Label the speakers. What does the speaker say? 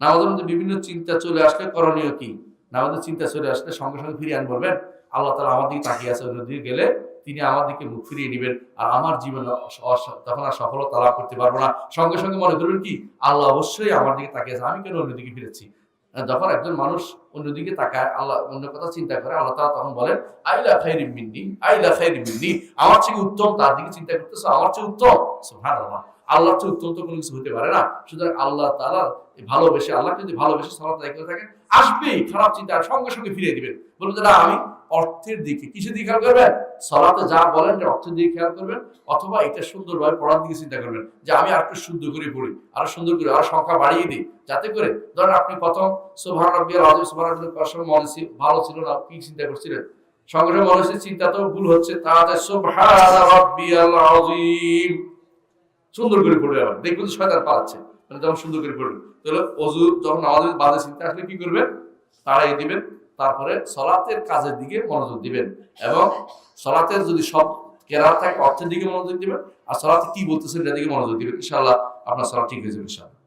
Speaker 1: নামাজের মধ্যে বিভিন্ন চিন্তা চলে আসলে করণীয় কি? নামাজের চিন্তা চলে আসলে সঙ্গে সঙ্গে ফিরিয়ে আন বলবেন, আল্লাহ তালা আমার দিকে তাকিয়ে আছে, অন্যদিকে গেলে তিনি আমার দিকে মুখ ফিরিয়ে নেবেন আর আমার জীবন তখন আর সফলতা লাভ করতে পারব না। সঙ্গে সঙ্গে মনে করবেন কি? আল্লাহ অবশ্যই আমার দিকে তাকিয়ে আছে, আমি কেন অন্যদিকে ফিরেছি? যখন একজন মানুষ অন্যদিকে তাকায়, আল্লাহ অন্য কথা চিন্তা করে, আল্লাহ তালা তখন বলেন, আইলা খাইরি মিন্নি, আইলা খাইরি মিন্নি, আমার চেয়ে উত্তম তার দিকে চিন্তা করতেছে, আমার চেয়ে উত্তম? হ্যাঁ আল্লাহর চেয়ে উত্তম তো কোনো কিছু হতে পারে না। সুতরাং আল্লাহ তালা ভালোবেসে আল্লাহ যদি ভালোবেসে সালাত আদায় করে থাকেন, আসবেই, খারাপ চিন্তা সঙ্গে সঙ্গে ফিরিয়ে দিবেন। বলবেন না, আমি অর্থের দিকে। কিসের দিকে খেয়াল করবেন? সলাতে যা বলেন যে অর্থের দিকে খেয়াল করবেন, অথবা এটা সুন্দরভাবে পড়ার দিকে চিন্তা করবেন যে আমি আর একটু শুদ্ধ করে পড়ি, আরও সুন্দর করে, আরও সংখ্যা বাড়িয়ে দিই, যাতে করে ধরেন আপনি প্রথম সোভান আজিম সোভান মনে ভালো ছিল না, কি চিন্তা করছিলেন? সঙ্গে সঙ্গে মনে চিন্তা তো ভুল হচ্ছে তাড়াতাড়ি সোভান রব্বিয়াল আজিম সুন্দর করে পড়বে আবার, দেখবেন যে শয়তান পালাচ্ছে মানে যখন সুন্দর করে পড়বে তাহলে অজু, যখন আমাদের বাজে চিন্তা আসলে কি করবেন? তাড়াই দিবেন তারপরে সলাতের কাজের দিকে মনোযোগ দিবেন এবং সলাতের যদি সব কেরাত থাকে অর্থের দিকে মনোযোগ দিবেন, আর সলাতে কি বলতেছেন এটার দিকে মনোযোগ দিবেন। ইনশাল্লাহ আপনার সলা ঠিক হয়ে যাবে ইনশাআল্লাহ।